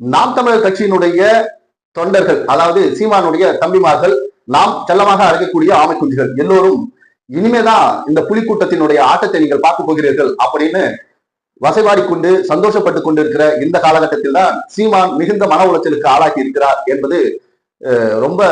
நாம் தமிழர் கட்சியினுடைய தொண்டர்கள் அதாவது சீமானுடைய தம்பிமார்கள் நாம் செல்லமாக அழைக்கக்கூடிய ஆமை குஞ்சுகள் எல்லோரும் இனிமேதான் இந்த புலிக்கூட்டத்தினுடைய ஆட்டத்தை நீங்கள் பார்க்க போகிறீர்கள் அப்படின்னு வசைபாடி கொண்டு சந்தோஷப்பட்டு கொண்டிருக்கிற இந்த காலகட்டத்தில் தான் சீமான் மிகுந்த மன உளைச்சலுக்கு ஆளாகி இருக்கிறார் என்பது அஹ், ரொம்ப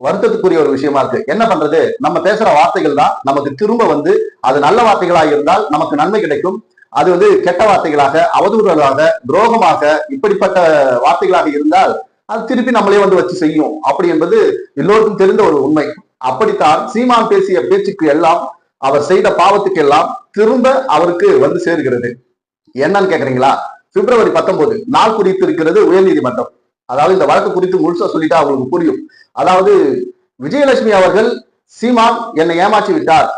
வருத்தத்துக்குரிய ஒரு விஷயமா இருக்கு. என்ன பண்றது? நம்ம பேசுற வார்த்தைகள் தான் நமக்கு திரும்ப வந்து அது நல்ல வார்த்தைகளாக இருந்தால் நமக்கு நன்மை கிடைக்கும். அது வந்து கெட்ட வார்த்தைகளாக அவதூறுகளாக துரோகமாக இப்படிப்பட்ட வார்த்தைகளாக இருந்தால் அது திருப்பி நம்மளே வந்து வச்சு செய்யும். அப்படி என்பது எல்லோருக்கும் தெரிந்த ஒரு உண்மை. அப்படித்தான் சீமான் பேசிய பேச்சுக்கு எல்லாம் அவர் செய்த பாவத்துக்கு எல்லாம் திரும்ப அவருக்கு வந்து சேர்கிறது. என்னன்னு கேக்குறீங்களா? பிப்ரவரி பத்தொன்பது நாள் குறித்து இருக்கிறது உயர்நீதிமன்றம். அதாவது இந்த வழக்கு குறித்து முழுசா சொல்லிட்டா அவங்களுக்கு புரியும். அதாவது விஜயலட்சுமி அவர்கள் சீமான் என்னை ஏமாற்றி விட்டார்.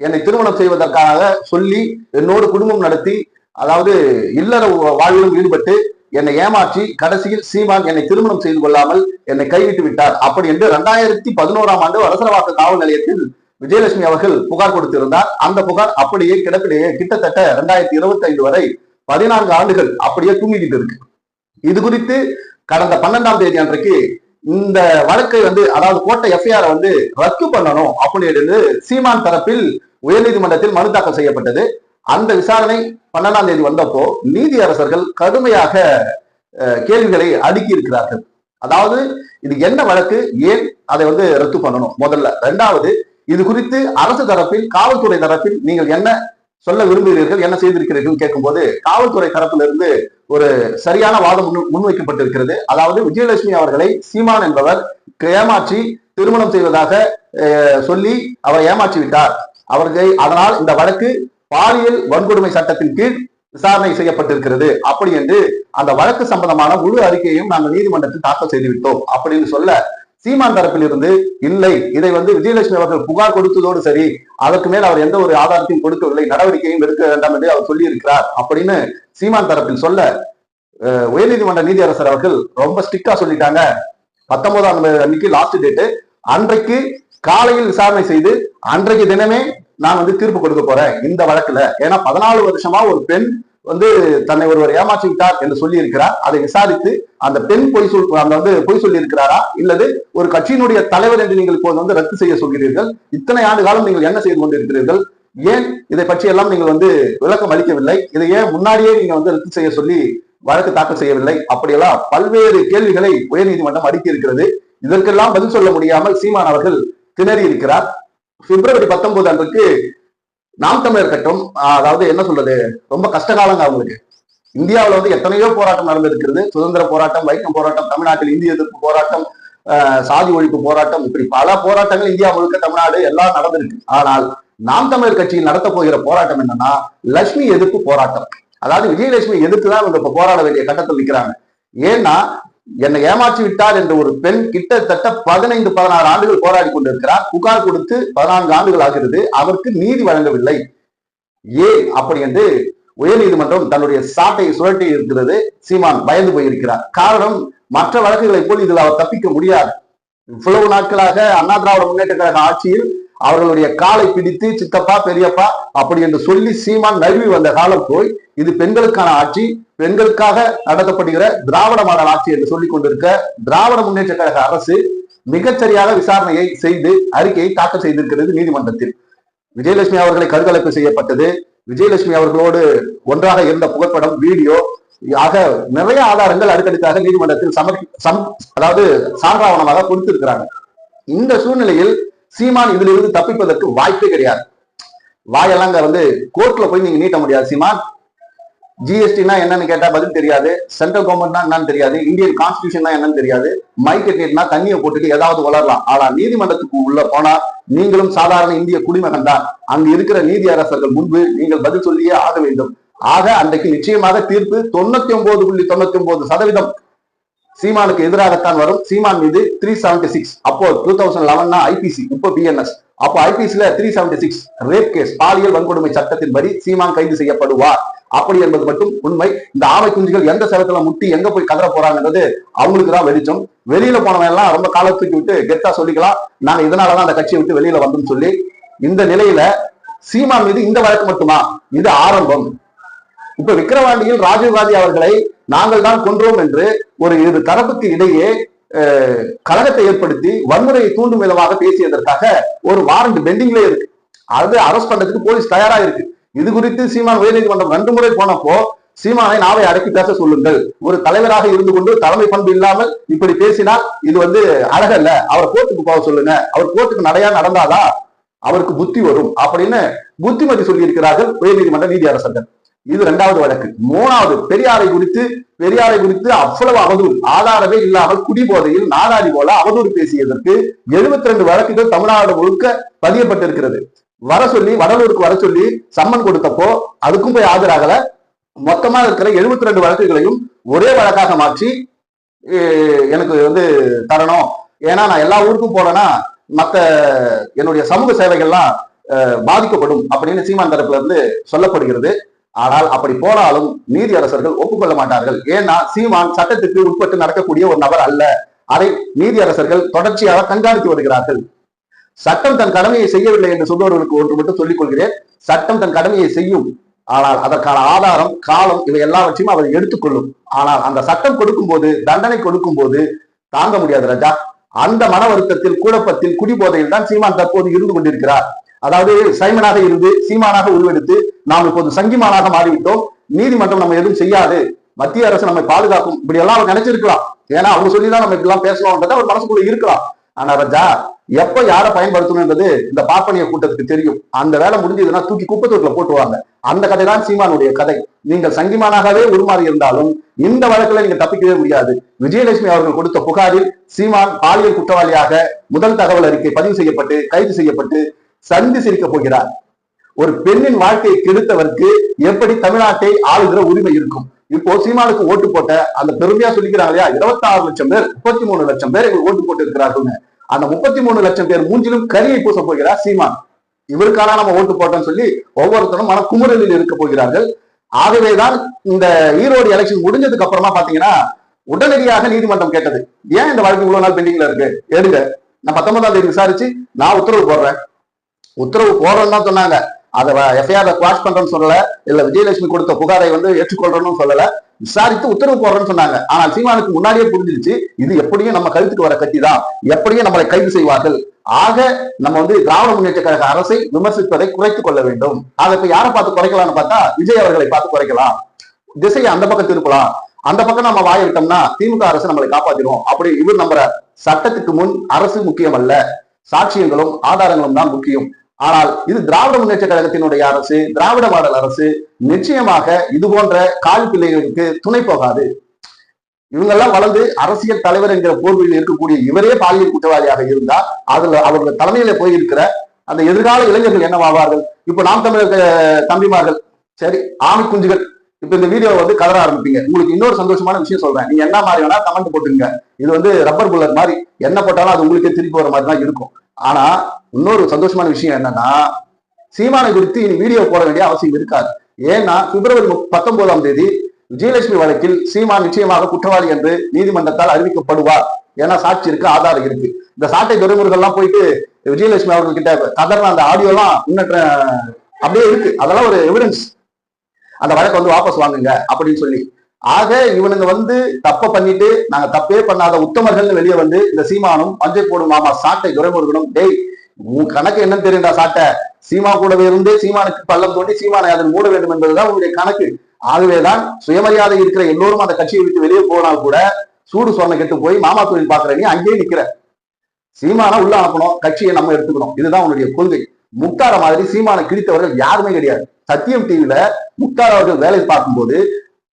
என்னை திருமணம் செய்வதற்காக சொல்லி என்னோடு குடும்பம் நடத்தி அதாவது இல்லற வாழ்விலும் ஈடுபட்டு என்னை ஏமாற்றி கடைசியில் சீமான் என்னை திருமணம் செய்து கொள்ளாமல் என்னை கைவிட்டு விட்டார். அப்படி என்று இரண்டாயிரத்தி பதினோராம் ஆண்டு அரசரவாக்க காவல் நிலையத்தில் விஜயலட்சுமி அவர்கள் புகார் கொடுத்திருந்தார். அந்த புகார் அப்படியே கிடப்பிலேயே கிட்டத்தட்ட இரண்டாயிரத்தி இருபத்தி ஐந்து வரை பதினான்கு ஆண்டுகள் அப்படியே தூங்கிக்கிட்டு இருக்கு. இது குறித்து கடந்த பன்னெண்டாம் தேதி அன்றைக்கு இந்த வழக்கை வந்து அதாவது போட்ட எஃப்ஐஆர் வந்து ரத்து பண்ணணும் அப்படின்னு சீமான் தரப்பில் உயர்நீதிமன்றத்தில் மனு தாக்கல் செய்யப்பட்டது. அந்த விசாரணை பன்னெண்டாம் தேதி வந்தப்போ நீதியரசர்கள் கடுமையாக அஹ், கேள்விகளை அடுக்கி இருக்கிறார்கள் அதாவது இது என்ன வழக்கு? ஏன் அதை வந்து ரத்து பண்ணணும்? முதல்ல. ரெண்டாவது இது குறித்து அரசு தரப்பில் காவல்துறை தரப்பில் நீங்கள் என்ன சொல்ல விரும்புகிறீர்கள்? என்ன செய்திருக்கிறீர்கள் கேட்கும்போது காவல்துறை தரப்பிலிருந்து ஒரு சரியான வாதம் முன் முன்வைக்கப்பட்டிருக்கிறது. அதாவது விஜயலட்சுமி அவர்களை சீமான் என்பவர் ஏமாற்றி திருமணம் செய்வதாக அஹ், சொல்லி அவர் ஏமாற்றி விட்டார் அவர்கள் அதனால் இந்த வழக்கு பாலியல் வன்கொடுமை சட்டத்தின் கீழ் விசாரணை செய்யப்பட்டிருக்கிறது. அப்படி என்று அந்த வழக்கு சம்பந்தமான முழு அறிக்கையையும் நாங்கள் நீதிமன்றத்தில் தாக்கல் செய்து விட்டோம் அப்படின்னு சொல்ல சீமான் தரப்பில் இருந்து இல்லை. இதை வந்து விஜயலட்சுமி அவர்கள் புகார் கொடுத்ததோடு சரி அதற்கு மேல் அவர் எந்த ஒரு ஆதாரத்தையும் கொடுக்கவில்லை நடவடிக்கையும் எடுக்க வேண்டாம் என்று அவர் சொல்லியிருக்கிறார் அப்படின்னு சீமான் தரப்பில் சொல்ல உயர்நீதிமன்ற நீதியரசர் அவர்கள் ரொம்ப ஸ்ட்ரிக்டா சொல்லிட்டாங்க. பத்தொன்பதாம் அன்னைக்கு லாஸ்ட் டேட்டு. அன்றைக்கு காலையில் விசாரணை செய்து அன்றைக்கு தினமே நான் வந்து தீர்ப்பு கொடுக்க போறேன் இந்த வழக்குல. ஏன்னா பதினாலு வருஷமா ஒரு பெண் வந்து தன்னை ஒருவர் ஏமாற்றிக்கிட்டார் என்று சொல்லி இருக்கிறார் அதை விசாரித்து அந்த பெண் பொய் சொல் அந்த வந்து பொய் சொல்லி இருக்கிறாரா இல்லது ஒரு கட்சியினுடைய தலைவர் என்று நீங்கள் இப்போது வந்து ரத்து செய்ய சொல்கிறீர்கள். இத்தனை ஆண்டு காலம் நீங்கள் என்ன செய்து கொண்டிருக்கிறீர்கள்? ஏன் இதை பற்றி எல்லாம் நீங்கள் வந்து விளக்கம் அளிக்கவில்லை? இதை ஏன் முன்னாடியே நீங்க வந்து ரத்து செய்ய சொல்லி வழக்கு தாக்கல் செய்யவில்லை? அப்படியெல்லாம் பல்வேறு கேள்விகளை உயர்நீதிமன்றம் அடுக்கி இருக்கிறது இதற்கெல்லாம் பதில் சொல்ல முடியாமல் சீமான் அவர்கள் திணறி இருக்கிறார். பிப்ரவரி பத்தொன்பது அன்றைக்கு நாம் தமிழர் கட்டம் அதாவது என்ன சொல்றது ரொம்ப கஷ்டகாலங்க அவங்களுக்கு. இந்தியாவுல வந்து எத்தனையோ போராட்டம் நடந்திருக்கிறது. சுதந்திர போராட்டம் வைக்கம் போராட்டம் தமிழ்நாட்டில் இந்திய எதிர்ப்பு போராட்டம் ஆஹ், சாதி ஒழிப்பு போராட்டம் இப்படி பல போராட்டங்கள் இந்தியா முழுக்க தமிழ்நாடு எல்லாம் நடந்திருக்கு. ஆனால் நாம் தமிழர் கட்சியில் நடத்த போகிற போராட்டம் என்னன்னா லட்சுமி எதிர்ப்பு போராட்டம். அதாவது விஜயலட்சுமி எதிர்த்து தான் இவங்க இப்ப போராட வேண்டிய கட்டத்தில் நிற்கிறாங்க ஏன்னா என்னை ஏமாற்றி விட்டார் என்ற ஒரு பெண் கிட்டத்தட்ட பதினைந்து பதினாறு ஆண்டுகள் போராடி கொண்டிருக்கிறார். புகார் கொடுத்து பதினான்கு ஆண்டுகள் ஆகிறது. அவருக்கு நீதி வழங்கவில்லை. ஏன் அப்படி என்று உயர்நீதிமன்றம் தன்னுடைய சாட்டை சுழட்டி இருக்கிறது. சீமான் பயந்து போயிருக்கிறார். காரணம் மற்ற வழக்குகளை போல் இதில் அவர் தப்பிக்க முடியாது. இவ்வளவு நாட்களாக அண்ணா திராவிட முன்னேற்ற கழக ஆட்சியில் அவர்களுடைய காலை பிடித்து சித்தப்பா பெரியப்பா அப்படி என்று சொல்லி சீமான் நழுவி வந்த காலம் போய் இது பெண்களுக்கான ஆட்சி பெண்களுக்காக நடத்தப்படுகிற திராவிட மாடல் ஆட்சி என்று சொல்லிக் கொண்டிருக்க திராவிட முன்னேற்ற கழக அரசு மிகச்சரியாக விசாரணையை செய்து அறிக்கையை தாக்கல் செய்திருக்கிறது நீதிமன்றத்தில். விஜயலட்சுமி அவர்களை கருதலைப்பு செய்யப்பட்டது. விஜயலட்சுமி அவர்களோடு ஒன்றாக இருந்த புகைப்படம் வீடியோ ஆக நிறைய ஆதாரங்கள் அடுத்தடுத்தாக நீதிமன்றத்தில் சமர்ப்பி சம் அதாவது சான்றாவணமாக கொடுத்திருக்கிறாங்க. இந்த சூழ்நிலையில் சீமான் இதிலிருந்து தப்பிப்பதற்கு வாய்ப்பே கிடையாது. வாயெல்லாம் வந்து கோர்ட்ல போய் நீங்க நீட்ட முடியாது சீமான். ஜிஎஸ்டினா என்னன்னு கேட்டா பதில் தெரியாது. சென்ட்ரல் கவர்மெண்ட்னா என்னன்னு தெரியாது. இந்தியன் கான்ஸ்டியூஷன் என்னன்னு தெரியாது. மைக்க நீட்னா தண்ணியை போட்டுட்டு ஏதாவது வளரலாம். ஆனா நீதிமன்றத்துக்கு உள்ள போனா நீங்களும் சாதாரண இந்திய குடிமகன் தான். அங்கு இருக்கிற நீதி அரசர்கள் முன்பு நீங்கள் பதில் சொல்லியே ஆக வேண்டும். ஆக அன்றைக்கு நிச்சயமாக தீர்ப்பு தொண்ணூத்தி ஒன்பது புள்ளி தொண்ணூத்தி ஒன்பது சதவீதம். சீமானுக்கு எதிராகத்தான் வரும். சீமான் மீது த்ரீ செவன்டி சிக்ஸ் அப்போ டூ தௌசண்ட் லெவன்னா ஐபிசி இப்போ பிஎன்எஸ் அப்போ ஐபிசில three seventy six rape case பாலியல் வன்கொடுமை சட்டத்தின்படி சீமான் கைது செய்யப்படுவார். அப்படி என்பது மட்டும் உண்மை. இந்த ஆமை குஞ்சுகள் எந்த செவத்துல முட்டி எங்க போய் கதற போறாங்கன்றது அவங்களுக்கு தான் வெளிச்சம். வெளியில போனவன் எல்லாம் ரொம்ப காலத்துக்கு விட்டு கெத்தா சொல்லிக்கலாம். நாங்க இதனாலதான் அந்த கட்சியை விட்டு வெளியில வந்தோம்னு சொல்லி இந்த நிலையில சீமான் மீது இந்த வழக்கு மட்டுமா? இது ஆரம்பம். இப்ப விக்கிரவாண்டியில் ராஜீவ்காந்தி அவர்களை நாங்கள் தான் கொன்றோம் என்று ஒரு இரு தரப்புக்கு இடையே கழகத்தை ஏற்படுத்தி வன்முறையை தூண்டும் விதமாக பேசியதற்காக ஒரு வாரண்ட் பெண்டிங்ல இருக்கு. அது அரெஸ்ட் பண்றதுக்கு போலீஸ் தயாரா இருக்கு. இது குறித்து சீமான் உயர்நீதிமன்றம் ரெண்டு முறை போனப்போ சீமானை நாவை அடக்கி பேச சொல்லுங்கள். ஒரு தலைவராக இருந்து கொண்டு தலைமை பண்பு இல்லாமல் இப்படி பேசினால் இது வந்து அழகல்ல அவர் கோர்ட்டுக்கு போக சொல்லுங்க. அவர் கோர்ட்டுக்கு நடையா நடந்தாதான் அவருக்கு புத்தி வரும். அப்படின்னு புத்திமதி சொல்லியிருக்கிறார்கள் உயர்நீதிமன்ற நீதி அரசர்கள் இது இரண்டாவது வழக்கு. மூணாவது பெரியாரை குறித்து பெரியாரை குறித்து அவ்வளவு அவதூறு. ஆதாரமே இல்லாமல் குடிபோதையில் நாடாரி போல அவதூறு பேசியதற்கு 72 ரெண்டு வழக்குகள் தமிழ்நாடு முழுக்க பதியப்பட்டிருக்கிறது. வர சொல்லி வடலூருக்கு வர சொல்லி சம்மன் கொடுத்தப்போ அதுக்கும் போய் ஆஜராகல. மொத்தமா இருக்கிற 72 ரெண்டு வழக்குகளையும் ஒரே வழக்காக மாற்றி எனக்கு வந்து தரணும். ஏன்னா நான் எல்லா ஊருக்கும் போனேன்னா மற்ற என்னுடைய சமூக சேவைகள்லாம் பாதிக்கப்படும் அப்படின்னு சீமான் தரப்புல இருந்து சொல்லப்படுகிறது. ஆனால் அப்படி போனாலும் நீதி அரசர்கள் ஒப்புக்கொள்ள மாட்டார்கள். ஏன்னா சீமான் சட்டத்துக்கு உட்பட்டு நடக்கக்கூடிய ஒரு நபர் அல்ல. அதை நீதி அரசர்கள் தொடர்ச்சியாக கண்காணித்து வருகிறார்கள். சட்டம் தன் கடமையை செய்யவில்லை என்று சொல்பவர்களுக்கு ஒன்று மட்டும் சொல்லிக் கொள்கிறேன். சட்டம் தன் கடமையை செய்யும். ஆனால் அதற்கான ஆதாரம் காலம் இவை எல்லாவற்றையும் அவர் எடுத்துக்கொள்ளும் ஆனால் அந்த சட்டம் கொடுக்கும் போது தண்டனை கொடுக்கும்போது தாங்க முடியாது ராஜா. அந்த மன வருத்தத்தில் குழப்பத்தில் குடிபோதையில் தான் சீமான் தற்போது இருந்து கொண்டிருக்கிறார். அதாவது சைமனாக இருந்து சீமானாக உருவெடுத்து நாம் இப்போது சங்கிமானாக மாறிவிட்டோம். நீதிமன்றம் நம்ம எதுவும் செய்யாது. மத்திய அரசு நம்மை பாதுகாக்கும். இப்படி எல்லாம் அவர் நினைச்சிருக்கலாம். ஏன்னா அவங்க சொல்லிதான் நம்ம இப்படிலாம் எல்லாம் பேசணும்ன்றது அவர் மனசுக்குள்ள இருக்கலாம். ஆனா ரஜா எப்ப யாரை பயன்படுத்தணும்ன்றது இந்த பார்ப்பனிய கூட்டத்துக்கு தெரியும். அந்த வேலை முடிஞ்சதுன்னா தூக்கி குப்பத்தூக்கில் போட்டுவாங்க அந்த கதை தான் சீமானுடைய கதை. நீங்கள் சங்கிமானாகவே உருமாறி இருந்தாலும் இந்த வழக்குல நீங்க தப்பிக்கவே முடியாது. விஜயலட்சுமி அவர்கள் கொடுத்த புகாரில் சீமான் பாலியல் குற்றவாளியாக முதல் தகவல் அறிக்கை பதிவு செய்யப்பட்டு கைது செய்யப்பட்டு சந்தி சிரிக்க போகிறார். ஒரு பெண்ணின் வாழ்க்கையை கெடுத்தவருக்கு எப்படி தமிழ்நாட்டை ஆளுகிற உரிமை இருக்கும்? இப்போ சீமானுக்கு ஓட்டு போட்ட அந்த பெருமையா சொல்லிக்கிறாங்க இல்லையா? இருபத்தி ஆறு லட்சம் பேர் முப்பத்தி மூணு லட்சம் பேர் எங்களுக்கு ஓட்டு போட்டு இருக்கிறார்கள் அந்த முப்பத்தி மூணு லட்சம் பேர் மூஞ்சிலும் கரியை பூச போகிறார் சீமான். இவருக்கான நம்ம ஓட்டு போட்டோம்னு சொல்லி ஒவ்வொருத்தரும் மன குமுறலில் இருக்க போகிறார்கள். ஆகவேதான் இந்த ஈரோடு எலெக்ஷன் முடிஞ்சதுக்கு அப்புறமா பாத்தீங்கன்னா உடனடியாக நீதிமன்றம் கேட்டது. ஏன் இந்த வழக்கு இவ்வளவு நாள் பெண்டிங்ல இருக்கு? எடுங்க. நான் பத்தொன்பதாம் தேதி விசாரிச்சு நான் உத்தரவு போடுறேன். உத்தரவு போடுறோம்னு தான் சொன்னாங்க. அதை எஃப்ஐஆர் குவாஷ் பண்றேன்னு சொல்லல. இல்ல விஜயலட்சுமி கொடுத்த புகாரை வந்து ஏற்றுக்கொள்றோம்னு சொல்லல. விசாரித்து உத்தரவு போடுறேன்னு சொன்னாங்க. ஆனால் சீமானுக்கு முன்னாடியே புரிஞ்சிருச்சு இது எப்படியும் நம்ம கழுத்துக்கு வர கட்சி தான். எப்படியும் நம்மளை கைது செய்வார்கள். ஆக நம்ம வந்து திராவிட முன்னேற்ற கழக அரசை விமர்சிப்பதை குறைத்துக் கொள்ள வேண்டும். அதை இப்ப யாரை பார்த்து குறைக்கலாம்னு பார்த்தா விஜய் அவர்களை பார்த்து குறைக்கலாம். திசையை அந்த பக்கம் திருப்பலாம். அந்த பக்கம் நம்ம வாய விட்டோம்னா திமுக அரசு நம்மளை காப்பாத்திடும் அப்படி இவர் நம்புற சட்டத்துக்கு முன் அரசு முக்கியம் அல்ல சாட்சியங்களும் ஆதாரங்களும் தான் முக்கியம். ஆனால் இது திராவிட முன்னேற்ற கழகத்தினுடைய அரசு திராவிட மாடல் அரசு நிச்சயமாக இது போன்ற கால் பிள்ளைகளுக்கு துணை போகாது. இவங்கெல்லாம் வளர்ந்து அரசியல் தலைவர் என்கிற போர்வையில் இருக்கக்கூடிய இவரே பாலியல் குற்றவாளியாக இருந்தால் அதுல அவர்கள் தலைமையில போயிருக்கிற அந்த எதிர்கால இளைஞர்கள் என்னவாவார்கள்? இப்ப நாம் தமிழர் தம்பிமார்கள் சரி ஆமை குஞ்சுகள் இப்ப இந்த வீடியோ வந்து கதற ஆரம்பிப்பீங்க. உங்களுக்கு இன்னொரு சந்தோஷமான விஷயம் சொல்றேன். நீங்க என்ன மாதிரி வேணா கமெண்ட் போட்டுருங்க. இது வந்து ரப்பர் புல்லட் மாதிரி. என்ன போட்டாலும் அது உங்களுக்கே திருப்பி வர மாதிரி தான் இருக்கும். ஆனா இன்னொரு சந்தோஷமான விஷயம் என்னன்னா சீமானை குறித்து இனி வீடியோ போட வேண்டிய அவசியம் இருக்காது. ஏன்னா பிப்ரவரி பத்தொன்பதாம் தேதி விஜயலட்சுமி வழக்கில் சீமான் நிச்சயமாக குற்றவாளி என்று நீதிமன்றத்தால் அறிவிக்கப்படுவார் ஏன்னா சாட்சி இருக்கு ஆதாரம் இருக்கு. இந்த சாட்டை துறைமுருகெல்லாம் போயிட்டு விஜயலட்சுமி அவர்கள் கிட்ட கதறின அந்த ஆடியோ எல்லாம் அப்படியே இருக்கு. அதெல்லாம் ஒரு எவிடன்ஸ் அந்த வழக்கை வந்து வாபஸ் வாங்குங்க அப்படின்னு சொல்லி. ஆக இவனுங்க வந்து தப்ப பண்ணிட்டு நாங்க தப்பே பண்ணாத உத்தமர்கள்னு வெளியே வந்து இந்த சீமானும் மஞ்சள் போடும் மாமா சாட்டை துரைமுருகனும் டேய் உன் கணக்கு என்னன்னு தெரியும்டா சாட்டை சீமா கூடவே இருந்து சீமானுக்கு பள்ளம் தோண்டி சீமானை அதன் மூட வேண்டும் என்பதுதான் உங்களுடைய கணக்கு. ஆகவேதான் சுயமரியாதை இருக்கிற எல்லோரும் அந்த கட்சியை விட்டு வெளியே போனால் கூட சூடு சொன்ன கெட்டு போய் மாமா தொழில் பாக்குற நீ அங்கேயே நிக்கிற. சீமானா உள்ள அனுப்பணும் கட்சியை நம்ம எடுத்துக்கணும். இதுதான் உன்னுடைய கொள்கை. முக்தார மாதிரி சீமானை கிழித்தவர்கள் யாருமே கிடையாது. சத்தியம் டிவில முக்தார் அவர்கள் வேலை பார்க்கும்போது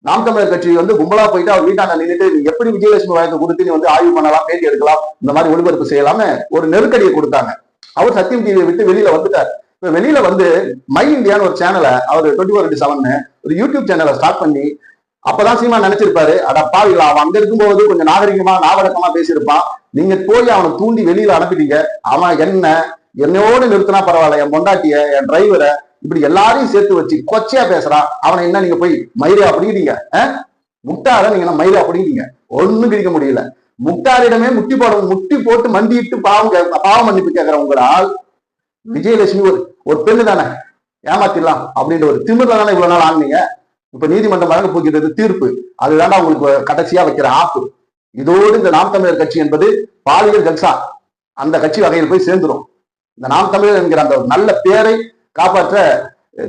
நாம் தமிழர் கட்சி வந்து கும்பலா போயிட்டு அவர் வீட்டாண்ட நின்றுட்டு நீ எப்படி விஜயலட்சுமி வாய்ப்பு கொடுத்து நீ வந்து ஆய்வு பண்ணலாம் பேட்டி எடுக்கலாம்? இந்த மாதிரி ஒளிபரப்பு செய்யலாம்னு ஒரு நெருக்கடியை கொடுத்தாங்க. அவர் சத்தியம் டிவியை விட்டு வெளியில வந்துட்டார். இப்ப வெளியில வந்து மை இந்தியான்னு ஒரு சேனலை அவர் டுவெண்ட்டி ஃபோர் செவன் ஒரு யூடியூப் சேனலை ஸ்டார்ட் பண்ணி அப்பதான் சீமா நினைச்சிருப்பாரு. அட பாவில அவன் அங்க இருக்கும்போது கொஞ்சம் நாகரிகமா நாவடக்கமா பேசியிருப்பான். நீங்க போய் அவனை தூண்டி வெளியில அனுப்பிட்டீங்க. அவன் என்ன என்னையோடு நிறுத்தினா பரவாயில்ல என் பொண்டாட்டிய என் டிரைவரை இப்படி எல்லாரையும் சேர்த்து வச்சு கொச்சையா பேசுறான் அவனை என்ன நீங்க போய் மயிரா அப்படிங்கிறீங்க முட்டாத நீங்க என்ன மயிரா அப்படிங்கிறீங்க ஒண்ணும் கிடைக்க முடியல. முக்தாரிடமே முட்டி போட முட்டி போட்டு மண்டிட்டு பாவம் பாவம் மன்னிப்பு கேட்கிறவங்களால் விஜயலட்சுமி ஒரு ஒரு பெண்ணு தானே? ஏமாத்திடலாம் அப்படின்ற ஒரு திமிர்ல தானே இவ்வளவு நாள் ஆனீங்க இப்ப நீதிமன்றம் வழங்க போகிறது தீர்ப்பு. அதுதான் உங்களுக்கு கடைசியா வைக்கிற ஆப்பு. இதோடு இந்த நாம் தமிழர் கட்சி என்பது பாலியல் ஜல்சா அந்த கட்சி வகையில் போய் சேர்ந்துரும். இந்த நாம் தமிழர் என்கிற அந்த ஒரு நல்ல பேரை காப்பாற்ற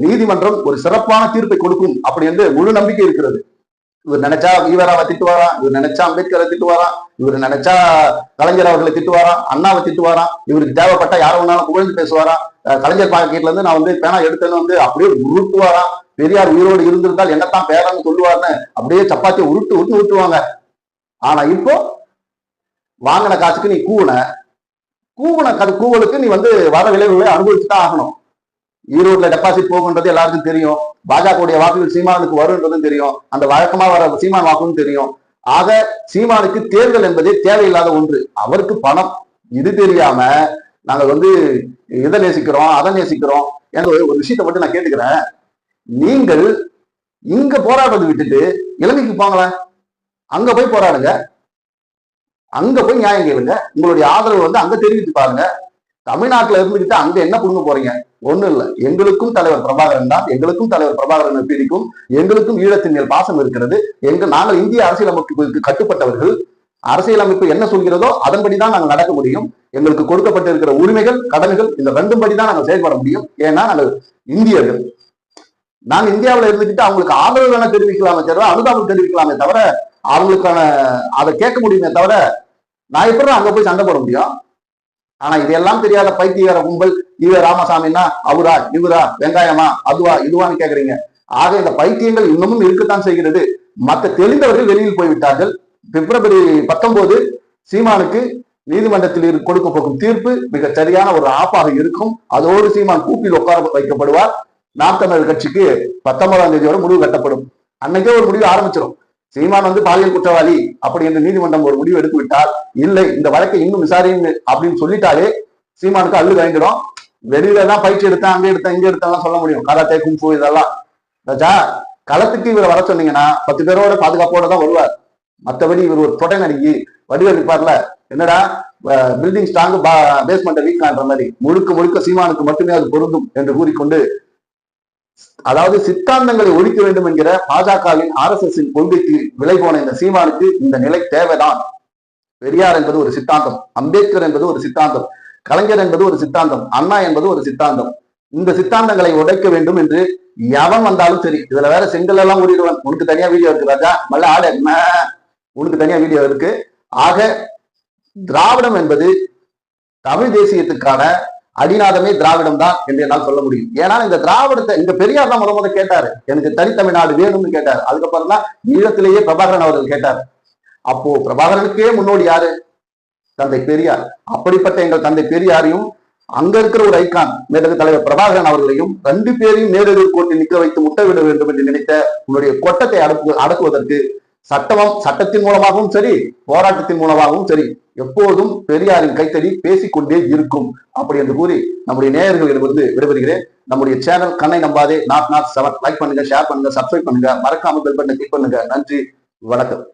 நீதிமன்றம் ஒரு சிறப்பான தீர்ப்பை கொடுக்கும் அப்படி என்று முழு நம்பிக்கை இருக்கிறது. இவர் நினைச்சா ஈவராவை திட்டுவாராம் இவர் நினைச்சா அம்பேத்கரை திட்டுவாராம் இவர் நினைச்சா கலைஞர் அவர்களை திட்டுவாராம் அண்ணாவை திட்டுவாராம் இவருக்கு தேவைப்பட்ட யாரை வேணாலும் புகழ்ந்து பேசுவாராம் கலைஞர் பாக்கெட்ல இருந்து நான் வந்து பேனா எடுத்தேன்னு வந்து அப்படியே உருட்டுவாராம் பெரியார் உயிரோடு இருந்திருந்தால் என்னத்தான் பேரான்னு சொல்லுவார்னு அப்படியே சப்பாத்தியை உருட்டு உருட்டு விட்டுவாங்க ஆனா இப்போ வாங்கின காசுக்கு நீ கூவுன. கூவுன கூவலுக்கு நீ வந்து வர விளைவுகளை அனுபவிச்சுதான் ஆகணும். ஈரோட்ல டெபாசிட் போகுன்றது எல்லாருக்கும் தெரியும். பாஜகவுடைய வாக்குகள் சீமானுக்கு வரும்ன்றதும் தெரியும். அந்த வழக்கமா வர சீமான் வாக்கும் தெரியும். ஆக சீமானுக்கு தேர்தல் என்பதே தேவையில்லாத ஒன்று. அவருக்கு பணம். இது தெரியாம நாங்க வந்து இதை நேசிக்கிறோம் அதை நேசிக்கிறோம் எனக்கு ஒரு- ஒரு விஷயத்தை மட்டும் நான் கேட்டுக்கிறேன். நீங்கள் இங்க போராடுறது விட்டுட்டு இலங்கைக்கு போங்களேன். அங்க போய் போராடுங்க. அங்க போய் நியாயம் கேளுங்க. உங்களுடைய ஆதரவு வந்து அங்க தெரிவித்து பாருங்க. தமிழ்நாட்டுல இருந்துகிட்டு அங்க என்ன புடுங்க போறீங்க? ஒண்ணும் இல்ல. எங்களுக்கும் தலைவர் பிரபாகரன் தான். எங்களுக்கும் தலைவர் பிரபாகரன் பிடிக்கும் எங்களுக்கும் ஈழத்தின் மேல் பாசம் இருக்கிறது. எங்க நாங்கள் இந்திய அரசியலமைப்புக்கு கட்டுப்பட்டவர்கள். அரசியலமைப்பு என்ன சொல்கிறதோ அதன்படிதான் நாங்கள் நடக்க முடியும். எங்களுக்கு கொடுக்கப்பட்டிருக்கிற உரிமைகள் கடன்கள் இந்த ரெண்டும் படிதான் நாங்கள் செயல்பட முடியும். ஏன்னா நாங்கள் இந்தியர்கள். நாங்க இந்தியாவுல இருந்துகிட்டு அவங்களுக்கு ஆதரவு வேணா தெரிவிக்கலாமே தவிர அனுதாபம் தெரிவிக்கலாமே தவிர அவங்களுக்கான அதை கேட்க முடியுமே தவிர நான் எப்படி அங்க போய் சண்டை போட முடியும்? ஆனா இதெல்லாம் தெரியாத பைத்தியகார கும்பல் இவ ராமசாமின்னா அவரா இவரா வெங்காயமா அதுவா இதுவான்னு கேக்குறீங்க. ஆக இந்த பைத்தியங்கள் இன்னமும் இருக்கத்தான் செய்கிறது. மற்ற தெளிந்தவர்கள் வெளியில் போய்விட்டார்கள். பிப்ரவரி பத்தொன்பது சீமானுக்கு நீதிமன்றத்தில் கொடுக்க போகும் தீர்ப்பு மிக சரியான ஒரு ஆப்பாக இருக்கும். அதோடு சீமான் கூப்பில் உட்கார வைக்கப்படுவார். நாம் தமிழர் கட்சிக்கு பத்தொன்பதாம் தேதியோட முடிவு கட்டப்படும். அன்னைக்கே ஒரு முடிவு ஆரம்பிச்சிடும் சீமான் வந்து பாலியல் குற்றவாளி அப்படி என்று நீதிமன்றம் ஒரு முடிவு எடுத்து விட்டால் இல்லை இந்த வழக்கை இன்னும் விசாரிங்க அப்படின்னு சொல்லிட்டாலே சீமானுக்கு அள்ளு வாங்கிடும் வெளியில தான் பயிற்சி எடுத்தேன் அங்கே எடுத்தேன் இங்க எடுத்தான் சொல்ல முடியும். கராத்தே கும்பு இதெல்லாம். ராஜா களத்துக்கு இவரை வர சொன்னீங்கன்னா பத்து பேரோட பாதுகாப்போட தான் வருவார். மற்றபடி இவர் ஒரு தொடை நடிகை வடிவேல் இருப்பார்ல என்னடா பில்டிங் ஸ்ட்ராங் பேஸ்மெண்ட் வீக் மாதிரி. முழுக்க முழுக்க சீமானுக்கு மட்டுமே அது பொருந்தும் என்று கூறிக்கொண்டு அதாவது சித்தாந்தங்களை ஒழிக்க வேண்டும் என்கிற பாஜகவின் ஆர் எஸ் எஸ் கொள்கைக்கு விலை போன இந்த சீமானுக்கு இந்த நிலை தேவைதான். பெரியார் என்பது ஒரு சித்தாந்தம் அம்பேத்கர் என்பது ஒரு சித்தாந்தம் கலைஞர் என்பது ஒரு சித்தாந்தம் அண்ணா என்பது ஒரு சித்தாந்தம். இந்த சித்தாந்தங்களை உடைக்க வேண்டும் என்று எவன் வந்தாலும் சரி இதுல வேற செங்கல் எல்லாம் ஊறிடுவன். உனக்கு தனியா வீடியோ இருக்கு ராஜா மல்ல ஆடு என்ன? உனக்கு தனியா வீடியோ இருக்கு. ஆக திராவிடம் என்பது தமிழ் தேசியத்துக்கான அடிநாதமே திராவிடம் தான் என்று என்னால் சொல்ல முடியும். ஏன்னா இந்த திராவிடத்தை இந்த பெரியார் தான் முத முத கேட்டாரு. எனக்கு தனித்தமிழ்நாடு வேணும்னு கேட்டாரு. அதுக்கப்புறம் தான் ஈழத்திலேயே பிரபாகரன் அவர்கள் கேட்டார். அப்போ பிரபாகரனுக்கே முன்னோடி யாரு? தந்தை பெரியார். அப்படிப்பட்ட எங்கள் தந்தை பெரியாரையும் அங்க இருக்கிற ஒரு ஐக்கான் மேலக தலைவர் பிரபாகரன் அவர்களையும் ரெண்டு பேரையும் நேரடி கோட்டில் நிற்க வைத்து முட்டவிட வேண்டும் என்று நினைத்த உன்னுடைய கொட்டத்தை அடக்கு அடக்குவதற்கு சட்டமும் சட்டத்தின் மூலமாகவும் சரி போராட்டத்தின் மூலமாகவும் சரி எப்போதும் பெரியாரின் கைத்தடி பேசிக்கொண்டே இருக்கும். அப்படி என்று கூறி நம்முடைய நேயர்களிடமிருந்து விடைபெறுகிறேன். நம்முடைய சேனல் கண்ணை நம்பாதே. நாட் நாட் செவன் லைக் பண்ணுங்க ஷேர் பண்ணுங்க சப்ஸ்கிரைப் பண்ணுங்க. மறக்காம பெல் பட்டனை கிளிக் பண்ணுங்க. நன்றி. வணக்கம்.